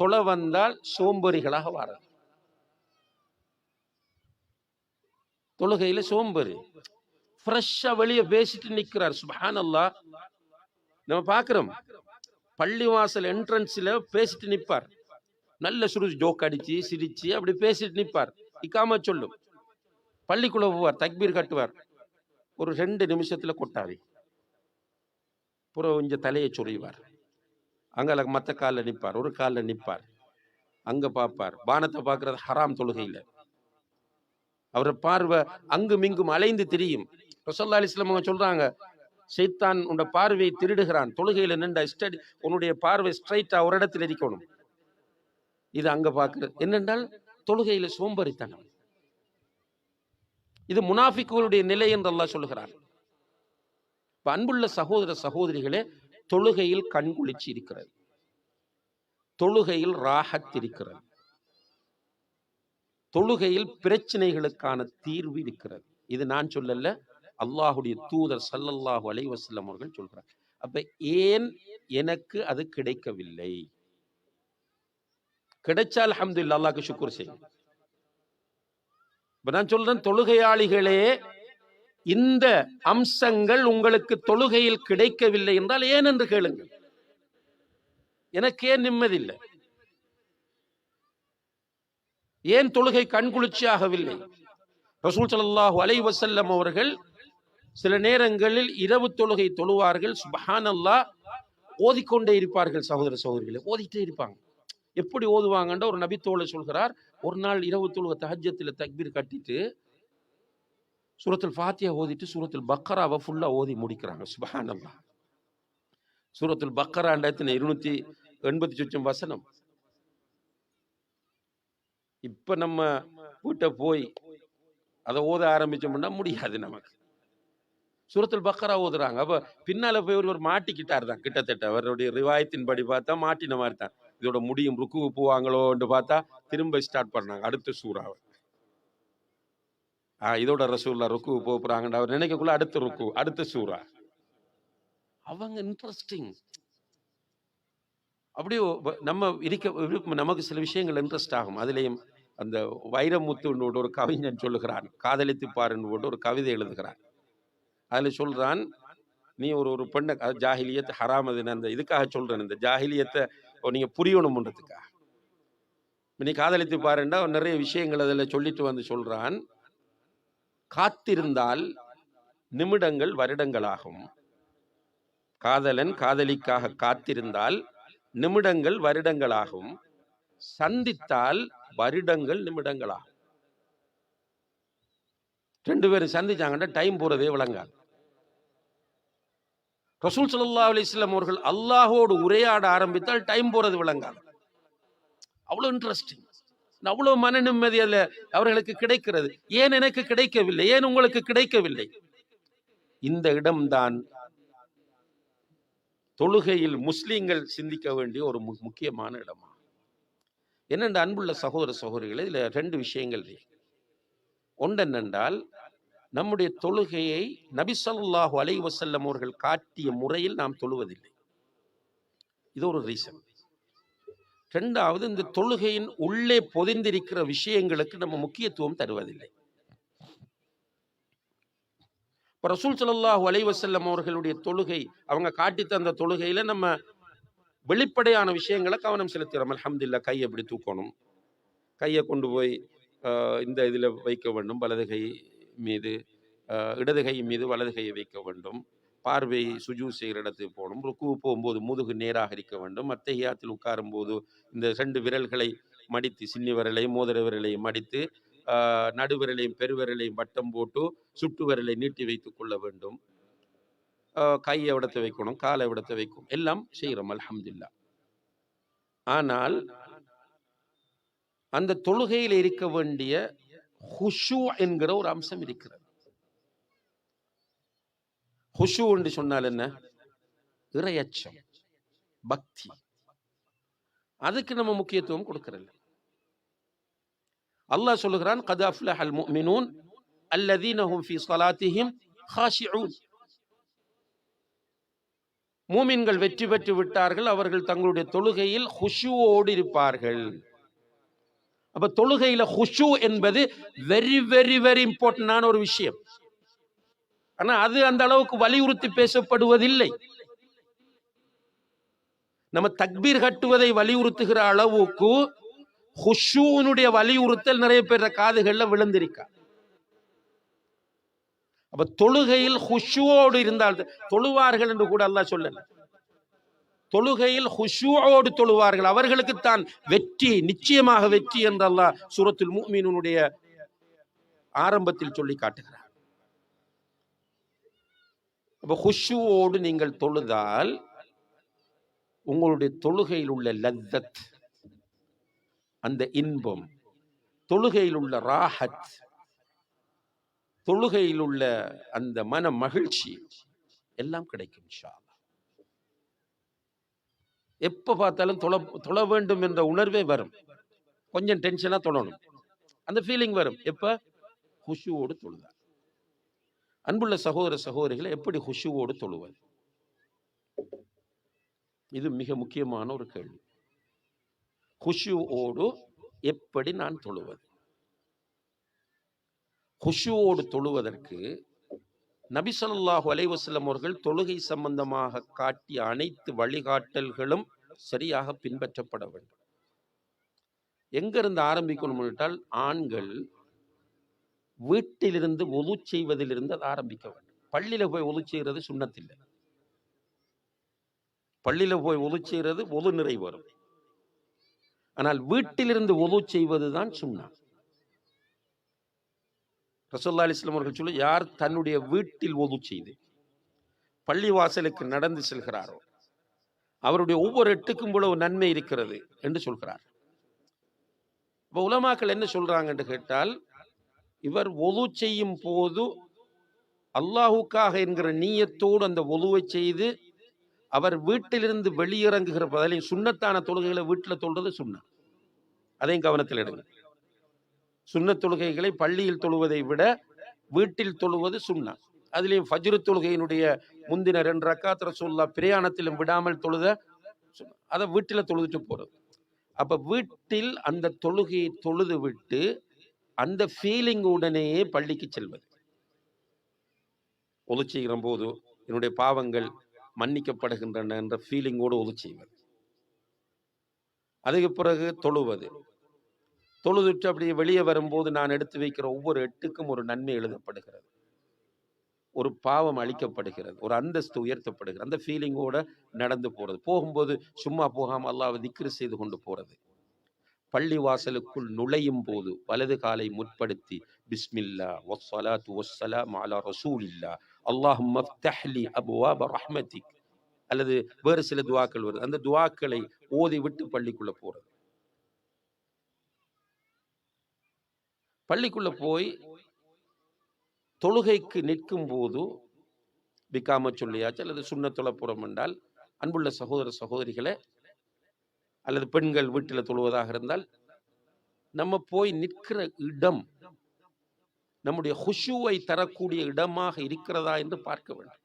தொலை வந்தால் சோம்பேறிகளாக வாரது. தொழுகையில சோம்பேறி. ஃப்ரெஷ்ஷாக வெளியே பேசிட்டு நிக்கிறார். சுபஹான் நம்ம பார்க்கிறோம். பள்ளிவாசல் என்ட்ரன்ஸில் பேசிட்டு நிற்பார் நல்ல சுரு ஜோக் அடித்து சிரித்து அப்படி பேசிட்டு நிற்பார் இக்காம சொல்லும். பள்ளிக்குள்ளே போவார் தக்பீர் கட்டுவார். ஒரு ரெண்டு நிமிஷத்தில் கொட்டாவி. புறம் கொஞ்சம் தலையை சொறிவார் அங்கே மத்த காலில் நிற்பார் ஒரு காலில் நிற்பார் அங்க பார்ப்பார் பானத்தை பார்க்கறது ஹராம் தொழுகையில. அவரை பார்வை அங்கும் இங்கும் அலைந்து திரியும். ரசல்லா அலிஸ்லாம் அவங்க சொல்றாங்க சைத்தான் உன்னோட பார்வையை திருடுகிறான். தொழுகையில நின்ற ஸ்டடி உன்னுடைய பார்வை ஸ்ட்ரைட்டா ஒரு இடத்துல இருக்கணும். இது அங்க பாக்குறது என்னென்றால் தொழுகையில சோம்பறித்தனம். இது முனாஃபிக்குகளுடைய நிலை என்று அல்லா சொல்லுகிறார் அன்புள்ள சகோதர சகோதரிகளே தொழுகையில் கண்குளிச்சு இருக்கிறது தொழுகையில் ராஹத் இருக்கிறது. தொழுகையில் பிரச்சனைகளுக்கான தீர்வு இருக்கிறது. இது நான் சொல்லல அல்லாஹுடைய தூதர் சல்லல்லாஹு அலைவசல்லம் அவர்கள் சொல்றார். அப்ப ஏன் எனக்கு அது கிடைக்கவில்லை? கிடைச்சா அல்ஹம்துலில்லாஹ் அல்லாஹ்க்கு சுக்குர் செய்யும் இப்ப நான் சொல்றேன் தொழுகையாளிகளே இந்த அம்சங்கள் உங்களுக்கு தொழுகையில் கிடைக்கவில்லை என்றால் ஏன் என்று கேளுங்கள். எனக்கே நிம்மதி இல்லை ஏன் தொழுகை கண்குளிர்ச்சி ஆகவில்லை? ரசூல் சல்லாஹு அலைஹி அவர்கள் சில நேரங்களில் இரவு தொழுகை தொழுவார்கள். சுபஹானல்லாஹ் ஓதிக்கொண்டே இருப்பார்கள் சகோதர சகோதரிகளை ஓதிட்டே இருப்பாங்க. எப்படி ஓதுவாங்கன்ற ஒரு நபித்தோலை சொல்கிறார். ஒரு நாள் இரவு தொழுக தஹஜ்ஜத்தில் தக்பீர் கட்டிட்டு சூரத்தில் ஃபாத்தியா ஓதிட்டு சூரத்தில் பக்கராவை ஃபுல்லாக ஓதி முடிக்கிறாங்க. சுபஹானல்லாஹ். சூரத்துல் பக்கராண்டாயிரத்தி இருநூத்தி எண்பத்தி சொச்சம் வசனம். இப்போ நம்ம வீட்டை போய் அதை ஓத ஆரம்பிச்சோம்னா முடியாது நமக்கு. சுரத்தில் பக்கரா ஓதுறாங்க. அப்போ பின்னால் போய் ஒருவர் மாட்டிக்கிட்டார் தான். கிட்டத்தட்ட அவருடைய ரிவாயத்தின் படி பார்த்தா மாட்டின மாதிரி தான். இதோட முடியும் ருக்கு போவாங்களோன்னு பார்த்தா திரும்ப ஸ்டார்ட் பண்ணாங்க. அடுத்த சூறாவை. இதோட ரசூல்லா ருக்கு போகிறாங்கன்னு அவர் நினைக்கக்குள்ள அடுத்த ருக்கு அடுத்த சூறா. அவங்க இன்ட்ரெஸ்டிங் அப்படியே நம்ம இருக்க நமக்கு சில விஷயங்கள் இன்ட்ரெஸ்ட் ஆகும். அதுலேயும் அந்த வைரமுத்து ஒரு கவிஞன் சொல்லுகிறான் காதலித்து பாருன்னு ஒரு கவிதை எழுதுகிறான். அதில் சொல்கிறான் நீ ஒரு ஒரு பெண்ணை ஜாகிலியத்தை ஹராமதுன்னு அந்த இதுக்காக சொல்கிறேன் இந்த ஜாஹிலியத்தை நீங்கள் புரியணும்ன்றதுக்காக நீ காதலித்து பாருண்டா நிறைய விஷயங்கள் அதில் சொல்லிட்டு வந்து சொல்கிறான் காத்திருந்தால் நிமிடங்கள் வருடங்களாகும். காதலன் காதலிக்காக காத்திருந்தால் நிமிடங்கள் வருடங்களாகும். சந்தித்தால் வருடங்கள் நிமிடங்களாகும். ரெண்டு பேரும் சந்திச்சாங்கன்னா டைம் போறதே விளங்காது. ரசூல் சல்லா அலைஹி அவர்கள் அல்லாஹோடு உரையாட ஆரம்பித்தால் டைம் போறது விளங்காது. அவ்வளோ இன்ட்ரெஸ்டிங் அவ்வளவு மன நிம்மதி அதுல அவர்களுக்கு கிடைக்கிறது. ஏன் எனக்கு கிடைக்கவில்லை? ஏன் உங்களுக்கு கிடைக்கவில்லை? இந்த இடம்தான் தொழுகையில் முஸ்லீம்கள் சிந்திக்க வேண்டிய ஒரு மு- முக்கியமான இடமா? என்னென்ற அன்புள்ள சகோதர சகோதரிகளை இதுல ரெண்டு விஷயங்கள் இருக்கு. ஒன்று என்னென்றால் நம்முடைய தொழுகையை நபிசல்லாஹு ஸல்லல்லாஹு அலைஹி அவர்கள் காட்டிய முறையில் நாம் தொழுவதில்லை. இது ஒரு ரீசன். ரெண்டாவது இந்த தொழுகையின் உள்ளே பொதிந்திருக்கிற விஷயங்களுக்கு நம்ம முக்கியத்துவம் தருவதில்லை. இப்போ ரசூல் சல்லாஹூ அலைவசல்லம் அவர்களுடைய தொழுகை அவங்க காட்டி தந்த தொழுகையில நம்ம வெளிப்படையான விஷயங்களை கவனம் செலுத்துகிறோம். அலமதுல்லா கையை எப்படி தூக்கணும். கையை கொண்டு போய் இந்த இதில் வைக்க வேண்டும். வலது கை மீது இடது கை மீது வலது கையை வைக்க வேண்டும். பார்வை சுஜூ செய்கிற இடத்துக்கு போகணும். ருக்கு போகும்போது முதுகு நேராக இருக்க வேண்டும். அத்தகையாத்தில் உட்காரும் போது இந்த ரெண்டு விரல்களை மடித்து சின்னி விரலை மோதிர விரலை மடித்து நடுவிரலையும் பெருவிரலையும் வட்டம் போட்டு சுட்டு விரலை நீட்டி வைத்துக் கொள்ள வேண்டும். கையை இடத்த வைக்கணும் காலை இடத்த வைக்கும். எல்லாம் செய்கிறோம் அல்ஹம்துலில்லாஹ் ஆனால் அந்த தொழுகையில் இருக்க வேண்டிய ஹுஷு என்கிற ஒரு அம்சம் இருக்கிறது. ஹுஷு என்று சொன்னால் என்ன? இறையச்சம் பக்தி. அதுக்கு நம்ம முக்கியத்துவம் கொடுக்கறதில்ல. அல்லாஹ் சொல்லுகிறான் கத் அல் முஃமினூன் அல்லதீனஹும் ஃபீ ஸலாத்திஹிம் ஹாஷிஊன். மூமின்கள் வெற்றி பெற்று விட்டார்கள் அவர்கள் தங்களுடைய தொழுகையில் ஹுஷுவோடு இருப்பார்கள். அப்ப தொழுகையில ஹுஷு என்பது வெரி வெரி வெரி இம்பார்ட்டன்டான ஒரு விஷயம். ஆனா அது அந்த அளவுக்கு வலியுறுத்தி பேசப்படுவதில்லை. நம்ம தக்பீர் கட்டுவதை வலியுறுத்துகிற அளவுக்கு ஹுஷூனுடைய வலியுறுத்தல் நிறைய பேர் காதுகள்ல விழுந்திருக்கா. அப்ப தொழுகையில் ஹுஷுவோடு இருந்தால் தொழுவார்கள் என்று கூட அல்லாஹ் சொல்லல. தொழுகையில் ஹுஷுவோடு தொழுவார்கள். அவர்களுக்கு தான் வெற்றி நிச்சயமாக வெற்றி என்று அல்லாஹ் சூரத்துல் ஆரம்பத்தில் சொல்லி காட்டுகிறார் அப்போ ஹுஷுவோடு நீங்கள் தொழுதால் உங்களுடைய தொழுகையில் உள்ள லத்தத் அந்த இன்பம் தொழுகையில் உள்ள ராஹத் தொழுகையில் உள்ள அந்த மன மகிழ்ச்சி எல்லாம் கிடைக்கும் இன்ஷா எப்ப பார்த்தாலும் தொழ தொழ வேண்டும் என்ற உணர்வே வரும். கொஞ்சம் டென்ஷனா தொழணும். அந்த ஃபீலிங் வரும். எப்ப? ஹுஷுவோடு தொழுதார் அன்புள்ள சகோதர சகோதரிகளை எப்படி ஹுஷுவோடு தொழுவது? இது மிக முக்கியமான ஒரு கேள்வி. ஹுஷுவோடு எப்படி நான் தொழுவது? ஹுஷுவோடு தொழுவதற்கு நபிசல்லாஹு அலைவசல்லம் அவர்கள் தொழுகை சம்பந்தமாக காட்டிய அனைத்து வழிகாட்டல்களும் சரியாக பின்பற்றப்பட வேண்டும். எங்கிருந்து ஆரம்பிக்கணும் என்றால் ஆண்கள் வீட்டிலிருந்து ஒலு செய்வதிலிருந்து அது ஆரம்பிக்க வேண்டும். பள்ளியில போய் ஒலு செய்கிறது சுண்ணத்தில்லை. பள்ளியில போய் ஒலு செய்கிறது ஒலு நிறை வரும். ஆனால் வீட்டிலிருந்து ஒலு செய்வதுதான் சுண்ணா. ரசோல்லா அலிஸ்லாம் அவர்கள் சொல்லி யார் தன்னுடைய வீட்டில் ஒது செய்து பள்ளி வாசலுக்கு நடந்து செல்கிறாரோ அவருடைய ஒவ்வொரு எட்டுக்கும் இவ்வளவு நன்மை இருக்கிறது என்று சொல்கிறார் இப்போ உலமாக்கள் என்ன சொல்றாங்க என்று கேட்டால் இவர் ஒது செய்யும் போது அல்லாஹுக்காக என்கிற நீயத்தோடு அந்த ஒலுவை செய்து அவர் வீட்டிலிருந்து வெளியிறங்குகிற பதிலையும் சுண்ணத்தான தொழுகைகளை வீட்டில் தொழுறது சுண்ணா. அதையும் கவனத்தில் எடுங்க. சுண்ண தொழுகைகளை பள்ளியில் தொழுவதை விட வீட்டில் தொழுவது சுண்ணா. அதுலேயும் ஃபஜ்ரு தொழுகையினுடைய முந்தின ரெண்டு ரக்காத் ரசூல்லா பிரயாணத்திலும் விடாமல் தொழுத அதை வீட்டில் தொழுதுட்டு போகிறது அப்போ வீட்டில் அந்த தொழுகையை தொழுது விட்டு அந்த ஃபீலிங் உடனேயே பள்ளிக்கு செல்வது. ஒது செய்கிற போது என்னுடைய பாவங்கள் மன்னிக்கப்படுகின்றன என்ற ஃபீலிங்கோடு ஒது செய்வது அதுக்கு பிறகு தொழுவது. தொழுதுட்டு அப்படியே வெளியே வரும்போது நான் எடுத்து வைக்கிற ஒவ்வொரு எட்டுக்கும் ஒரு நன்மை எழுதப்படுகிறது. ஒரு பாவம் அளிக்கப்படுகிறது ஒரு அந்தஸ்து உயர்த்தப்படுகிறது. அந்த ஃபீலிங்கோட நடந்து போகிறது போகும்போது சும்மா போகாமல் அல்லாவை திக்ரு செய்து கொண்டு போகிறது பள்ளி வாசலுக்குள் நுழையும் போது வலது காலை முற்படுத்தி பிஸ்மில்லா வஸ்ஸலாத்து வஸ்ஸலாம் அலா ரசூலில்லா அல்லாஹும்ம ஃப்தஹ்லி அப்வாப ரஹ்மத்திக். அல்லது வேறு சில துவாக்கள் வருது. அந்த துவாக்களை ஓதி விட்டு பள்ளிக்குள்ள போறது. பள்ளிக்குள்ள போய் தொழுகைக்கு நிற்கும் போது விக்காம சொல்லியாச்சு அல்லது சுண்ண தொழப்புறம் என்றால் அன்புள்ள சகோதர சகோதரிகளை அல்லது பெண்கள் வீட்டில் தொழுவதாக இருந்தால் நம்ம போய் நிற்கிற இடம் நம்முடைய ஹுஷுவை தரக்கூடிய இடமாக இருக்கிறதா என்று பார்க்க வேண்டும்.